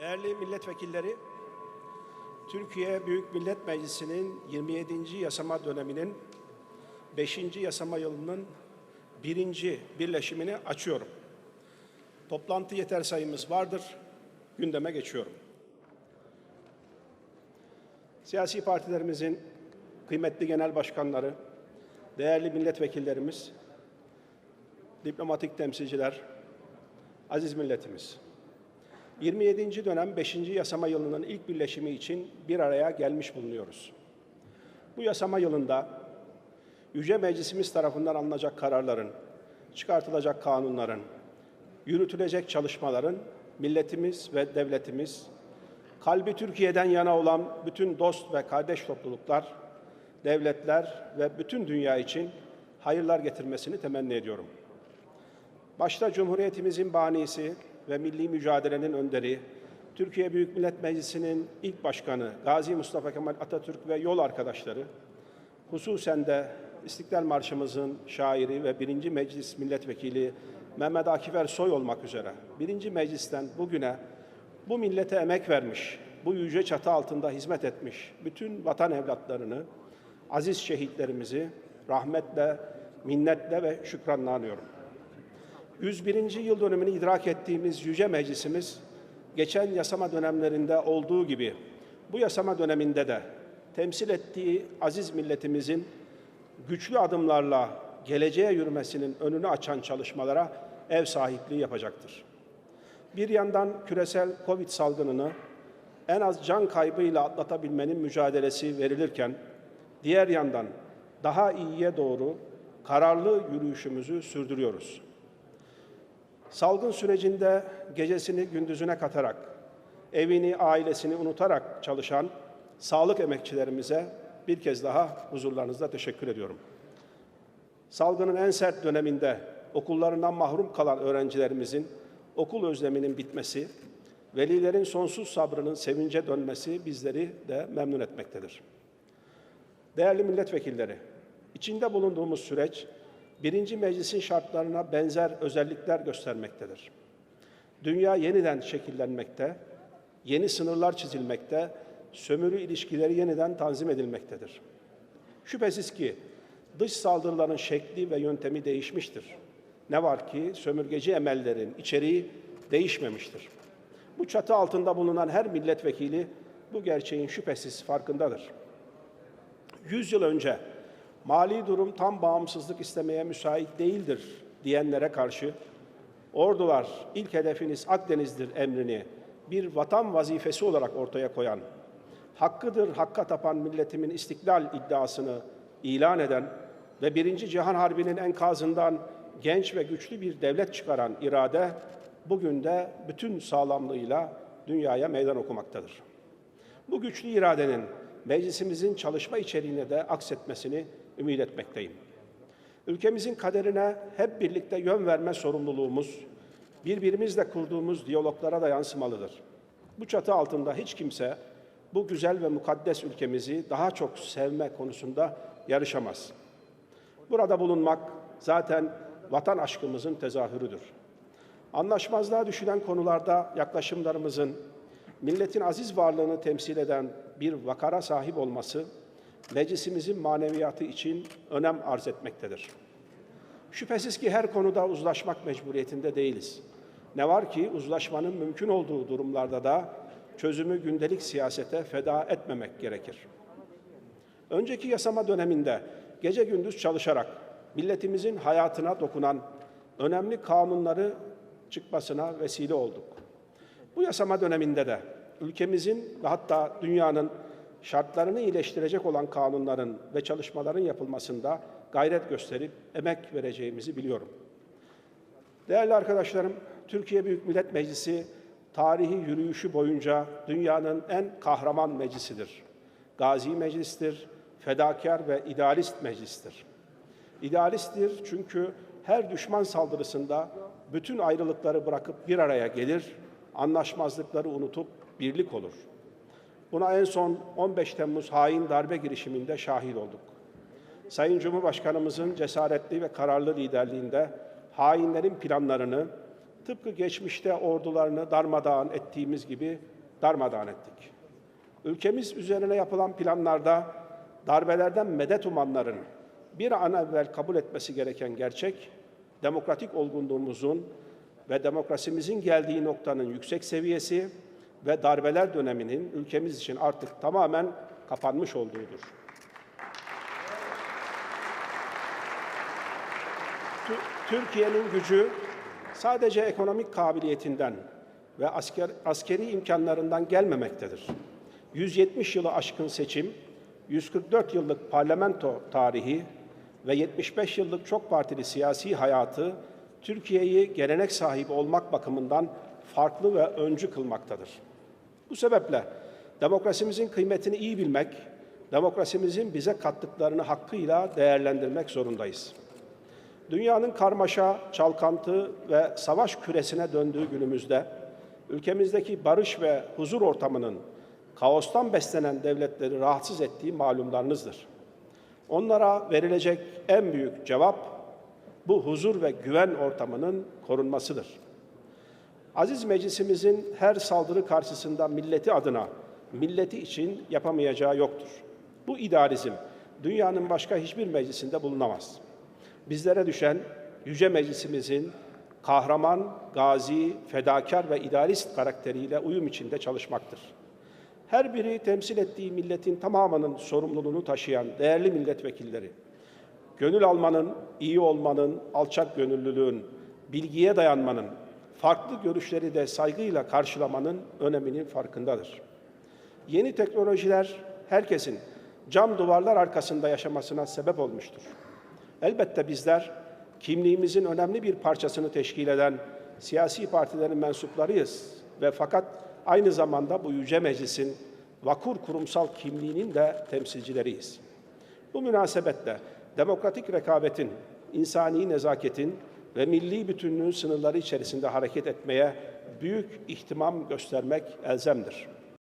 Değerli milletvekilleri, Türkiye Büyük Millet Meclisi'nin 27. yasama döneminin 5. yasama yılının birinci birleşimini açıyorum. Toplantı yeter sayımız vardır. Gündeme geçiyorum. Siyasi partilerimizin kıymetli genel başkanları, değerli milletvekillerimiz, diplomatik temsilciler, aziz milletimiz. 27. dönem 5. yasama yılının ilk birleşimi için bir araya gelmiş bulunuyoruz. Bu yasama yılında Yüce Meclisimiz tarafından alınacak kararların, çıkartılacak kanunların, yürütülecek çalışmaların milletimiz ve devletimiz, kalbi Türkiye'den yana olan bütün dost ve kardeş topluluklar, devletler ve bütün dünya için hayırlar getirmesini temenni ediyorum. Başta Cumhuriyetimizin banisi ve milli mücadelenin önderi, Türkiye Büyük Millet Meclisi'nin ilk başkanı Gazi Mustafa Kemal Atatürk ve yol arkadaşları, hususen de İstiklal Marşımızın şairi ve birinci Meclis Milletvekili Mehmet Akif Ersoy olmak üzere birinci meclisten bugüne bu millete emek vermiş, bu yüce çatı altında hizmet etmiş bütün vatan evlatlarını, aziz şehitlerimizi rahmetle, minnetle ve şükranla anıyorum. 101. yıl dönümünü idrak ettiğimiz Yüce Meclisimiz, geçen yasama dönemlerinde olduğu gibi bu yasama döneminde de temsil ettiği aziz milletimizin güçlü adımlarla geleceğe yürümesinin önünü açan çalışmalara ev sahipliği yapacaktır. Bir yandan küresel Covid salgınını en az can kaybıyla atlatabilmenin mücadelesi verilirken, diğer yandan daha iyiye doğru kararlı yürüyüşümüzü sürdürüyoruz. Salgın sürecinde gecesini gündüzüne katarak, evini, ailesini unutarak çalışan sağlık emekçilerimize bir kez daha huzurlarınızda teşekkür ediyorum. Salgının en sert döneminde okullarından mahrum kalan öğrencilerimizin okul özleminin bitmesi, velilerin sonsuz sabrının sevince dönmesi bizleri de memnun etmektedir. Değerli milletvekilleri, içinde bulunduğumuz süreç birinci meclisin şartlarına benzer özellikler göstermektedir. Dünya yeniden şekillenmekte, yeni sınırlar çizilmekte, sömürü ilişkileri yeniden tanzim edilmektedir. Şüphesiz ki dış saldırıların şekli ve yöntemi değişmiştir. Ne var ki sömürgeci emellerin içeriği değişmemiştir. Bu çatı altında bulunan her milletvekili bu gerçeğin şüphesiz farkındadır. Yüz yıl önce mali durum tam bağımsızlık istemeye müsait değildir diyenlere karşı ordular ilk hedefiniz Akdeniz'dir emrini bir vatan vazifesi olarak ortaya koyan, hakkıdır hakka tapan milletimin istiklal iddiasını ilan eden ve Birinci Cihan Harbi'nin enkazından genç ve güçlü bir devlet çıkaran irade bugün de bütün sağlamlığıyla dünyaya meydan okumaktadır. Bu güçlü iradenin meclisimizin çalışma içeriğine de aksetmesini ümit etmekteyim. Ülkemizin kaderine hep birlikte yön verme sorumluluğumuz, birbirimizle kurduğumuz diyaloglara da yansımalıdır. Bu çatı altında hiç kimse bu güzel ve mukaddes ülkemizi daha çok sevme konusunda yarışamaz. Burada bulunmak zaten vatan aşkımızın tezahürüdür. Anlaşmazlığa düşülen konularda yaklaşımlarımızın milletin aziz varlığını temsil eden bir vakara sahip olması meclisimizin maneviyatı için önem arz etmektedir. Şüphesiz ki her konuda uzlaşmak mecburiyetinde değiliz. Ne var ki uzlaşmanın mümkün olduğu durumlarda da çözümü gündelik siyasete feda etmemek gerekir. Önceki yasama döneminde gece gündüz çalışarak milletimizin hayatına dokunan önemli kanunları çıkmasına vesile olduk. Bu yasama döneminde de ülkemizin ve hatta dünyanın şartlarını iyileştirecek olan kanunların ve çalışmaların yapılmasında gayret gösterip emek vereceğimizi biliyorum. Değerli arkadaşlarım, Türkiye Büyük Millet Meclisi tarihi yürüyüşü boyunca dünyanın en kahraman meclisidir. Gazi meclistir, fedakar ve idealist meclistir. İdealisttir çünkü her düşman saldırısında bütün ayrılıkları bırakıp bir araya gelir, anlaşmazlıkları unutup birlik olur. Buna en son 15 Temmuz hain darbe girişiminde şahit olduk. Sayın Cumhurbaşkanımızın cesaretli ve kararlı liderliğinde hainlerin planlarını Tıpkı geçmişte ordularını darmadağın ettiğimiz gibi darmadağın ettik. Ülkemiz üzerine yapılan planlarda darbelerden medet umanların bir an evvel kabul etmesi gereken gerçek, demokratik olgunluğumuzun ve demokrasimizin geldiği noktanın yüksek seviyesi ve darbeler döneminin ülkemiz için artık tamamen kapanmış olduğudur. Tü- Türkiye'nin gücü sadece ekonomik kabiliyetinden ve asker, askeri imkanlarından gelmemektedir. 170 yılı aşkın seçim, 144 yıllık parlamento tarihi ve 75 yıllık çok partili siyasi hayatı Türkiye'yi gelenek sahibi olmak bakımından farklı ve öncü kılmaktadır. Bu sebeple demokrasimizin kıymetini iyi bilmek, demokrasimizin bize kattıklarını hakkıyla değerlendirmek zorundayız. Dünyanın karmaşa, çalkantı ve savaş küresine döndüğü günümüzde ülkemizdeki barış ve huzur ortamının kaostan beslenen devletleri rahatsız ettiği malumlarınızdır. Onlara verilecek en büyük cevap bu huzur ve güven ortamının korunmasıdır. Aziz meclisimizin her saldırı karşısında milleti adına, milleti için yapamayacağı yoktur. Bu idealizm dünyanın başka hiçbir meclisinde bulunamaz. Bizlere düşen yüce meclisimizin kahraman, gazi, fedakar ve idealist karakteriyle uyum içinde çalışmaktır. Her biri temsil ettiği milletin tamamının sorumluluğunu taşıyan değerli milletvekilleri, gönül almanın, iyi olmanın, alçak gönüllülüğün, bilgiye dayanmanın, farklı görüşleri de saygıyla karşılamanın öneminin farkındadır. Yeni teknolojiler herkesin cam duvarlar arkasında yaşamasına sebep olmuştur. Elbette bizler kimliğimizin önemli bir parçasını teşkil eden siyasi partilerin mensuplarıyız ve fakat aynı zamanda bu yüce meclisin vakur kurumsal kimliğinin de temsilcileriyiz. Bu münasebetle demokratik rekabetin, insani nezaketin ve milli bütünlüğün sınırları içerisinde hareket etmeye büyük ihtimam göstermek elzemdir.